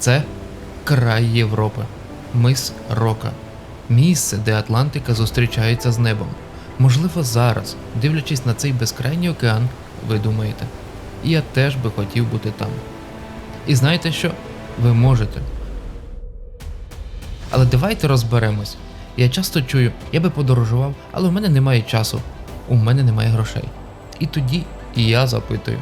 Це край Європи, мис Рока, місце, де Атлантика зустрічається з небом. Можливо, зараз, дивлячись на цей безкрайній океан, ви думаєте, я теж би хотів бути там. І знаєте що? Ви можете. Але давайте розберемось. Я часто чую, я би подорожував, але в мене немає часу, у мене немає грошей. І тоді я запитую: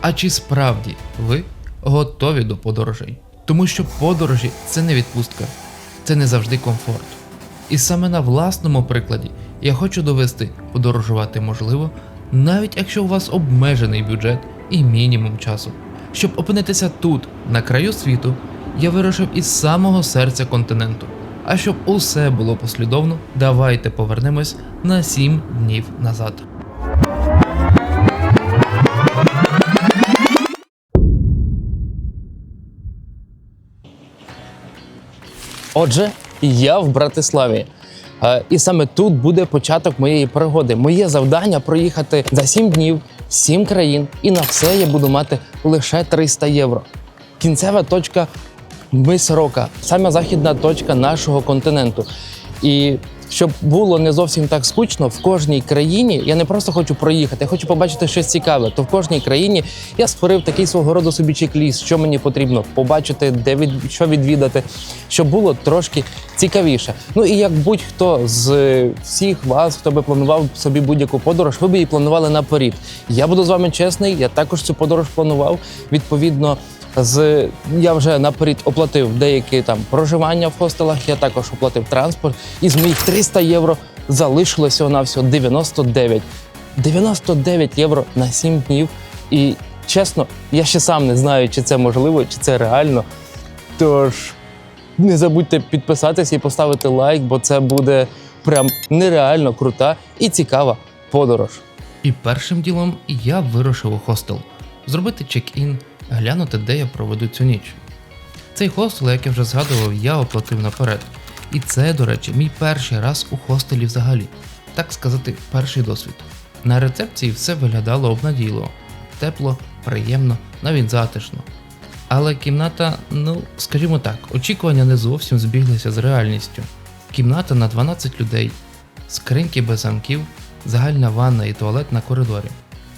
а чи справді ви готові до подорожей? Тому що подорожі це не відпустка, це не завжди комфорт. І саме на власному прикладі я хочу довести, подорожувати можливо, навіть якщо у вас обмежений бюджет і мінімум часу. Щоб опинитися тут, на краю світу, я вирушив із самого серця континенту. А щоб усе було послідовно, давайте повернемось на 7 днів назад. Отже, я в Братиславі. Е, І саме тут буде початок моєї пригоди. Моє завдання проїхати за 7 днів, 7 країн, і на все я буду мати лише 300 євро. Кінцева точка Мисрока, саме західна точка нашого континенту. І щоб було не зовсім так скучно, в кожній країні я не просто хочу проїхати, я хочу побачити щось цікаве. То в кожній країні я створив такий свого роду собі чек-ліст, що мені потрібно побачити, де від що відвідати, щоб було трошки цікавіше. Ну і як будь-хто з всіх вас, хто би планував собі будь-яку подорож, ви б її планували наперед. Я буду з вами чесний, я також цю подорож планував. Відповідно, з я вже наперед оплатив деякі там проживання в хостелах. Я також оплатив транспорт. І з моїх 300 євро залишилося на всього 99. 99 євро на 7 днів. І чесно, я ще сам не знаю, чи це можливо, чи це реально. Тож не забудьте підписатися і поставити лайк, бо це буде прям нереально крута і цікава подорож. І першим ділом я вирушив у хостел, зробити чек-ін, глянути, де я проведу цю ніч. Цей хостел, як я вже згадував, я оплатив наперед. І це, до речі, мій перший раз у хостелі взагалі, так сказати, перший досвід. На рецепції все виглядало обнадійливо, тепло, приємно, навіть затишно. Але кімната, ну скажімо так, очікування не зовсім збіглися з реальністю. Кімната на 12 людей, скриньки без замків, загальна ванна і туалет на коридорі.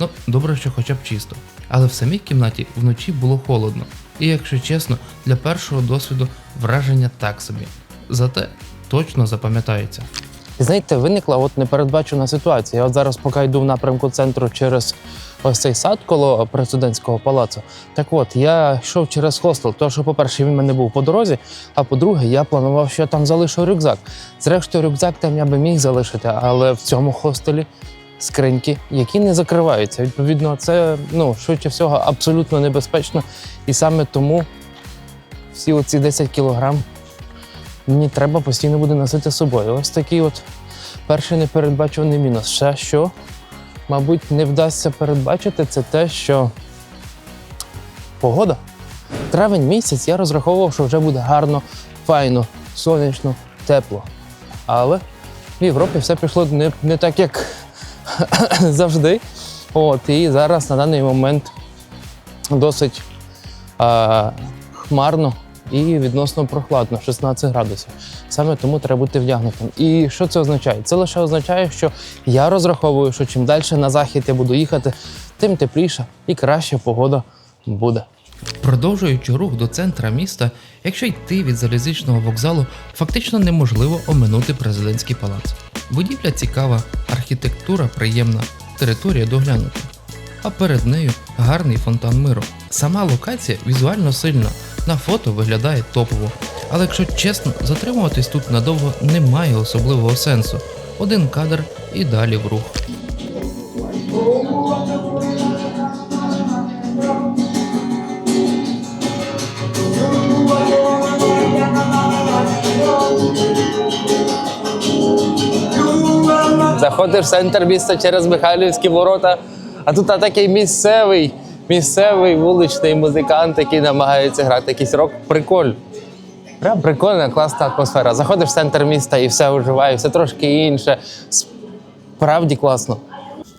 Ну, добре, що хоча б чисто. Але в самій кімнаті вночі було холодно. І якщо чесно, для першого досвіду враження так собі. Зате точно запам'ятається. Знаєте, виникла от непередбачена ситуація. Я от зараз, поки йду в напрямку центру через ось цей сад коло президентського палацу. Так от, я йшов через хостел, тому що, по-перше, він мене був по дорозі, а по-друге, я планував, що я там залишу рюкзак. Зрештою, рюкзак там я би міг залишити, але в цьому хостелі скриньки, які не закриваються. Відповідно, це ну, швидше всього абсолютно небезпечно. І саме тому всі оці 10 кілограм мені треба постійно буде носити з собою. Ось такий от перший непередбачуваний мінус. Ще що, мабуть, не вдасться передбачити, це те, що погода. Травень місяць я розраховував, що вже буде гарно, файно, сонячно, тепло. Але в Європі все пішло не, не так, як завжди. От, і зараз на даний момент досить а, хмарно і відносно прохладно, 16 градусів. Саме тому треба бути вдягнутим. І що це означає? Це лише означає, що я розраховую, що чим далі на захід я буду їхати, тим тепліша і краща погода буде. Продовжуючи рух до центра міста, якщо йти від залізничного вокзалу, фактично неможливо оминути президентський палац. Будівля цікава, архітектура приємна, територія доглянута. А перед нею гарний фонтан миру. Сама локація візуально сильна, на фото виглядає топово. Але якщо чесно, затримуватись тут надовго немає особливого сенсу. Один кадр і далі в рух. Заходиш в центр міста через Михайлівські ворота, а тут такий місцевий, місцевий вуличний музикант, який намагається грати якийсь рок. Прикольно. Прям прикольна, класна атмосфера. Заходиш в центр міста і все оживає, все трошки інше. Справді класно.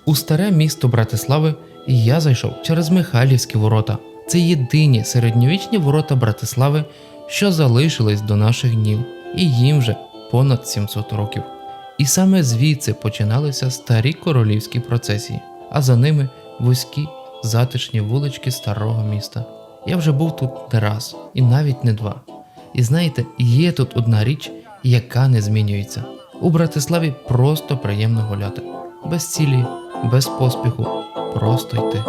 У старе місто Братислави я зайшов через Михайлівські ворота. Це єдині середньовічні ворота Братислави, що залишились до наших днів, і їм вже понад 700 років. І саме звідси починалися старі королівські процесії, а за ними вузькі затишні вулички старого міста. Я вже був тут не раз, і навіть не два. І знаєте, є тут одна річ, яка не змінюється. У Братиславі просто приємно гуляти, без цілі, без поспіху, просто йти.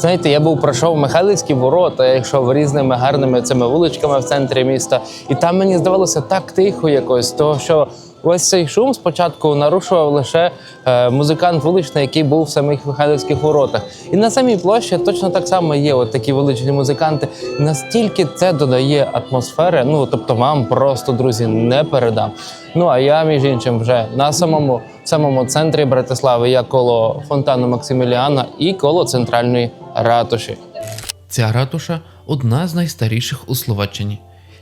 Знаєте, я був пройшов Михайлівські ворота, я йшов різними гарними цими вуличками в центрі міста, і там мені здавалося так тихо якось, того що ось цей шум спочатку нарушував лише е, музикант вуличний, який був в самих Михайлівських воротах. І на самій площі точно так само є от такі вуличні музиканти. Настільки це додає атмосфери, ну тобто вам просто друзі не передам. Ну а я, між іншим, вже на самому самому центрі Братислави я коло фонтану Максиміліана і коло центральної ратуші. Ця ратуша одна з найстаріших у Словаччині.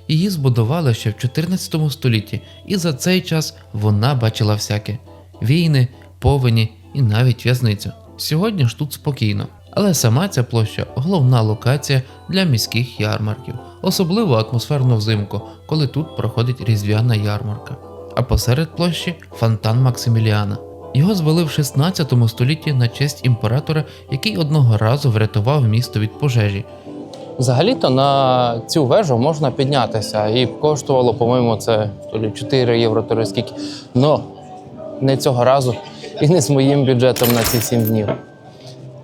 Її збудували ще в 14 столітті, і за цей час вона бачила всяке: війни, повені і навіть в'язницю. Сьогодні ж тут спокійно, але сама ця площа головна локація для міських ярмарків, особливо атмосферно взимку, коли тут проходить різдвяна ярмарка. А посеред площі фонтан Максиміліана. Його звели в 16 столітті на честь імператора, який одного разу врятував місто від пожежі. Взагалі-то на цю вежу можна піднятися, і коштувало, по-моєму, це то лі 4 євро, то скільки. Но не цього разу і не з моїм бюджетом на ці 7 днів.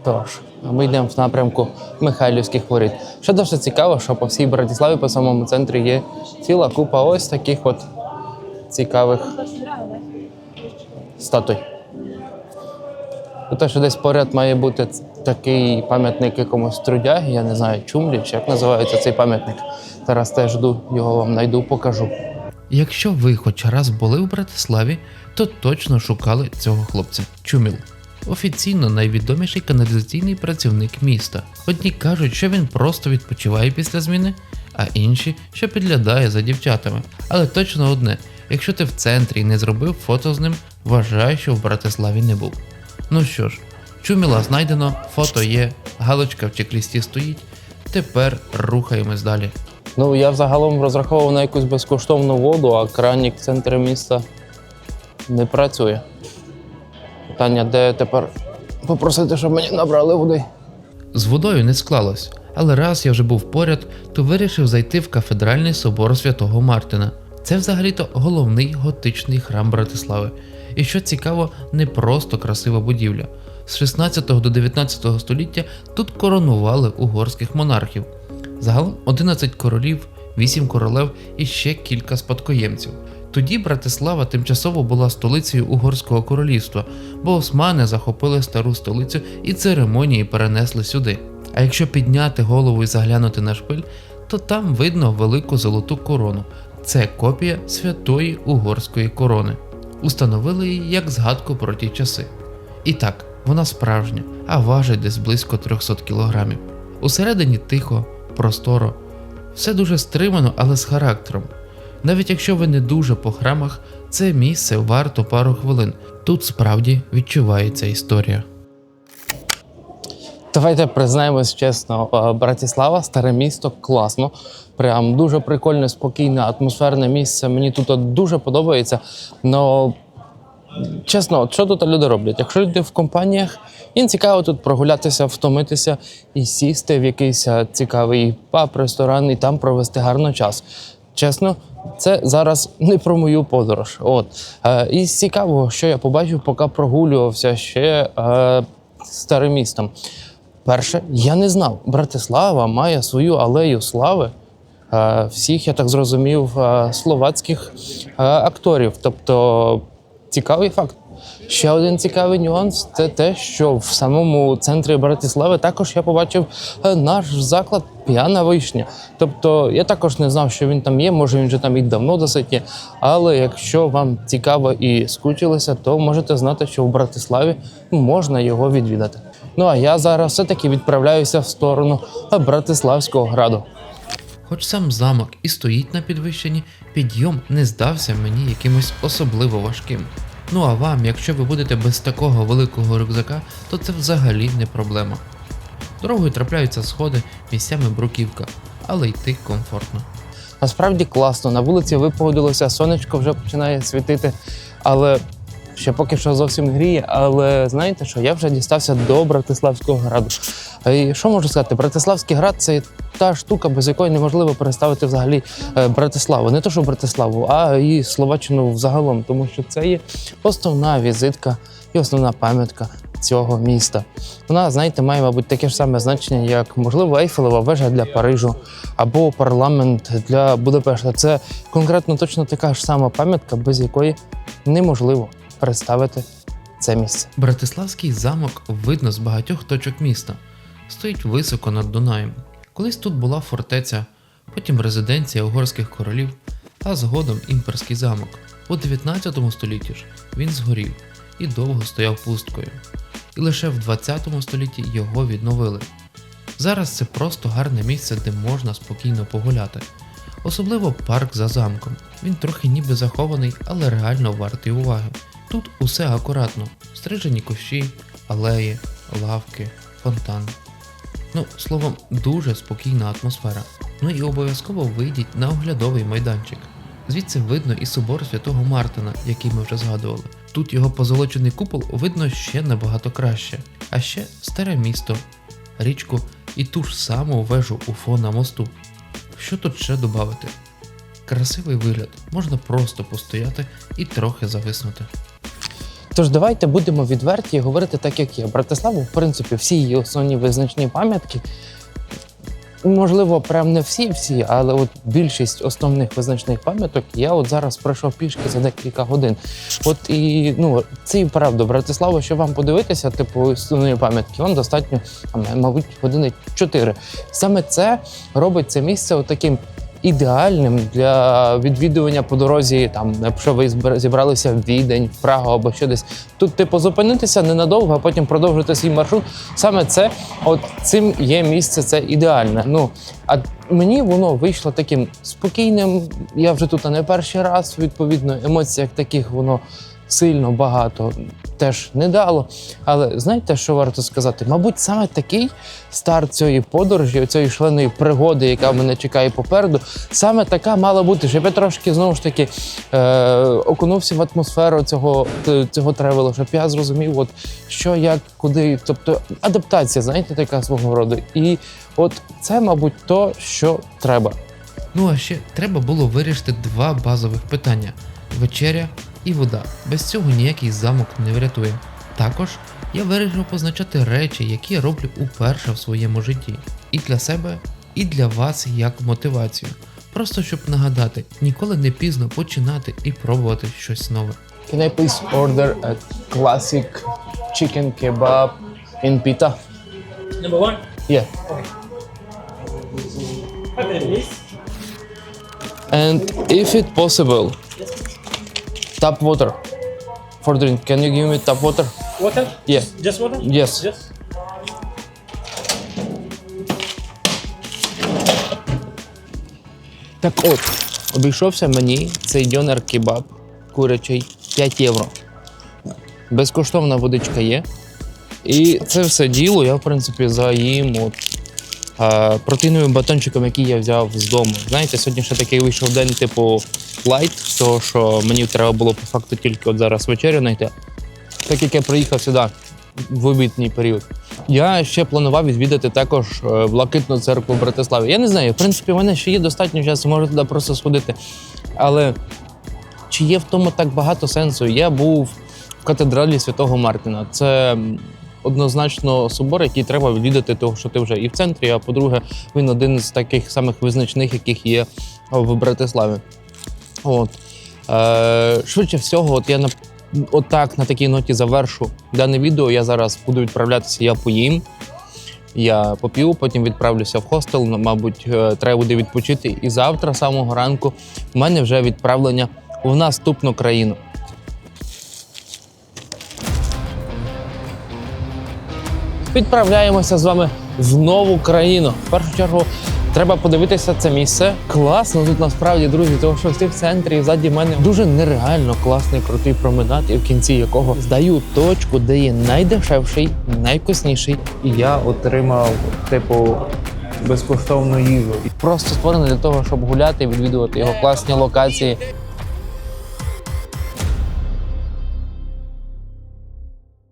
Тож, ми йдемо в напрямку Михайлівських воріт. Що дуже цікаво, що по всій Братиславі, по самому центрі є ціла купа ось таких от цікавих статуй. Те, що десь поряд має бути такий пам'ятник якомусь трудягі, я не знаю, чумлі, як називається цей пам'ятник. Зараз теж жду, його вам знайду, покажу. Якщо ви хоч раз були в Братиславі, то точно шукали цього хлопця Чуміл. Офіційно найвідоміший каналізаційний працівник міста. Одні кажуть, що він просто відпочиває після зміни, а інші, що підглядає за дівчатами. Але точно одне: якщо ти в центрі і не зробив фото з ним, вважай, що в Братиславі не був. Ну що ж, чуміла знайдено, фото є, галочка в чек-лісті стоїть. Тепер рухаємось далі. Ну, я взагалом розраховував на якусь безкоштовну воду, а кранік в центрі міста не працює. Питання, де тепер попросити, щоб мені набрали води. З водою не склалось, але раз я вже був поряд, то вирішив зайти в кафедральний собор святого Мартина. Це взагалі-то головний готичний храм Братислави. І що цікаво, не просто красива будівля. З 16 до 19 століття тут коронували угорських монархів. Загалом 11 королів, 8 королев і ще кілька спадкоємців. Тоді Братислава тимчасово була столицею Угорського королівства, бо османи захопили стару столицю і церемонії перенесли сюди. А якщо підняти голову і заглянути на шпиль, то там видно велику золоту корону. Це копія святої угорської корони. Установили її як згадку про ті часи. І так, вона справжня, а важить десь близько 300 кілограмів. Усередині тихо, просторо, все дуже стримано, але з характером. Навіть якщо ви не дуже по храмах, це місце варто пару хвилин. Тут справді відчувається історія. Давайте признаємось чесно, е, Братислава, старе місто, класно. Прям дуже прикольне, спокійне, атмосферне місце. Мені тут дуже подобається. Но чесно, от що тут люди роблять? Якщо люди в компаніях, їм цікаво тут прогулятися, втомитися і сісти в якийсь е, цікавий паб, ресторан і там провести гарно час. Чесно, це зараз не про мою подорож. От е, і з цікавого, що я побачив, поки прогулювався ще е, старим містом. Перше, я не знав, Братислава має свою алею слави всіх, я так зрозумів, е, словацьких е, акторів. Тобто цікавий факт. Ще один цікавий нюанс це те, що в самому центрі Братислави також я побачив е, наш заклад П'яна вишня. Тобто я також не знав, що він там є, може він вже там і давно досить є. Але якщо вам цікаво і скучилося, то можете знати, що в Братиславі можна його відвідати. Ну а я зараз все-таки відправляюся в сторону Братиславського граду. Хоч сам замок і стоїть на підвищенні, підйом не здався мені якимось особливо важким. Ну а вам, якщо ви будете без такого великого рюкзака, то це взагалі не проблема. Дорогою трапляються сходи, місцями бруківка, але йти комфортно. Насправді класно. На вулиці випогодилося, сонечко вже починає світити, але ще поки що зовсім гріє. Але знаєте що, я вже дістався до Братиславського граду. І що можу сказати? Братиславський град це та штука, без якої неможливо переставити взагалі е, Братиславу. Не то, що Братиславу, а і Словаччину взагалом, тому що це є основна візитка і основна пам'ятка цього міста. Вона, знаєте, має, мабуть, таке ж саме значення, як можливо Ейфелева вежа для Парижу або парламент для Будапешта. Це конкретно точно така ж сама пам'ятка, без якої неможливо представити це місце. Братиславський замок видно з багатьох точок міста. Стоїть високо над Дунаєм. Колись тут була фортеця, потім резиденція угорських королів, а згодом імперський замок. У 19 столітті ж він згорів і довго стояв пусткою. І лише в 20 столітті його відновили. Зараз це просто гарне місце, де можна спокійно погуляти. Особливо парк за замком. Він трохи ніби захований, але реально вартий уваги. Тут усе акуратно: стрижені кущі, алеї, лавки, фонтан. Ну, словом, дуже спокійна атмосфера. Ну і обов'язково вийдіть на оглядовий майданчик. Звідси видно і собор святого Мартина, який ми вже згадували. Тут його позолочений купол видно ще набагато краще. А ще старе місто, річку і ту ж саму вежу Уфо на мосту. Що тут ще додати? Красивий вигляд, можна просто постояти і трохи зависнути. Тож давайте будемо відверті і говорити так, як є. Братиславу, в принципі, всі її основні визначні пам'ятки. Можливо, прям не всі-всі, але от більшість основних визначних пам'яток я от зараз пройшов пішки за декілька годин. От і ну це і правда, Братислава, що вам подивитися, типу основної пам'ятки, вам достатньо, мабуть, години 4. Саме це робить це місце таким ідеальним для відвідування по дорозі, там, якщо ви зібралися в Відень, в Прагу або що десь. Тут, типу, зупинитися ненадовго, а потім продовжити свій маршрут. Саме це, от цим є місце, це ідеальне. Ну, а мені воно вийшло таким спокійним. Я вже тут не перший раз, відповідно, емоцій як таких воно сильно багато теж не дало. Але знаєте, що варто сказати? Мабуть, саме такий старт цієї подорожі, цієї шаленої пригоди, яка мене чекає попереду, саме така мала бути, щоб я трошки знову ж таки е, окунувся в атмосферу цього, цього тревелу, щоб я зрозумів, от що, як, куди. Тобто адаптація, знаєте, така свого роду. І от це, мабуть, то, що треба. Ну а ще треба було вирішити два базових питання: вечеря і вода. Без цього ніякий замок не врятує. Також я вирішив позначати речі, які я роблю уперше в своєму житті. І для себе, і для вас як мотивацію. Просто щоб нагадати, ніколи не пізно починати і пробувати щось нове. Can I please order a classic chicken kebab in pita? Number one, Yeah. And if it possible, tap water for drink. Can you give me tap water? Water? Yeah. Just water? Yes. Just. Так от, обійшовся мені цей дьонер кебаб курячий 5 євро. Безкоштовна водичка є. І це все діло я, в принципі, заїм от, е, протеїновим батончиком, який я взяв з дому. Знаєте, сьогодні ще такий вийшов день, типу лайт, того що мені треба було по факту тільки от зараз вечерю знайти. Так як я приїхав сюди в обідній період. Я ще планував відвідати також е, Блакитну церкву в Братиславі. Я не знаю, в принципі, в мене ще є достатньо часу, можу туди просто сходити. Але чи є в тому так багато сенсу? Я був в катедралі Святого Мартина. Це однозначно собор, який треба відвідати, того, що ти вже і в центрі, а по-друге, він один з таких самих визначних, яких є в Братиславі. От. Е, швидше всього, от я на отак на такій ноті завершу дане відео. Я зараз буду відправлятися, я поїм. Я поп'ю, потім відправлюся в хостел. ну, Мабуть, е, треба буде відпочити. І завтра, самого ранку, в мене вже відправлення в наступну країну. Відправляємося з вами в нову країну. В першу чергу Треба подивитися це місце. Класно тут насправді, друзі, тому що в цих центрі ззаді мене дуже нереально класний крутий променад, і в кінці якого здаю точку, де є найдешевший, найвкусніший. І я отримав, типу, безкоштовну їжу. Просто створено для того, щоб гуляти, відвідувати його класні локації.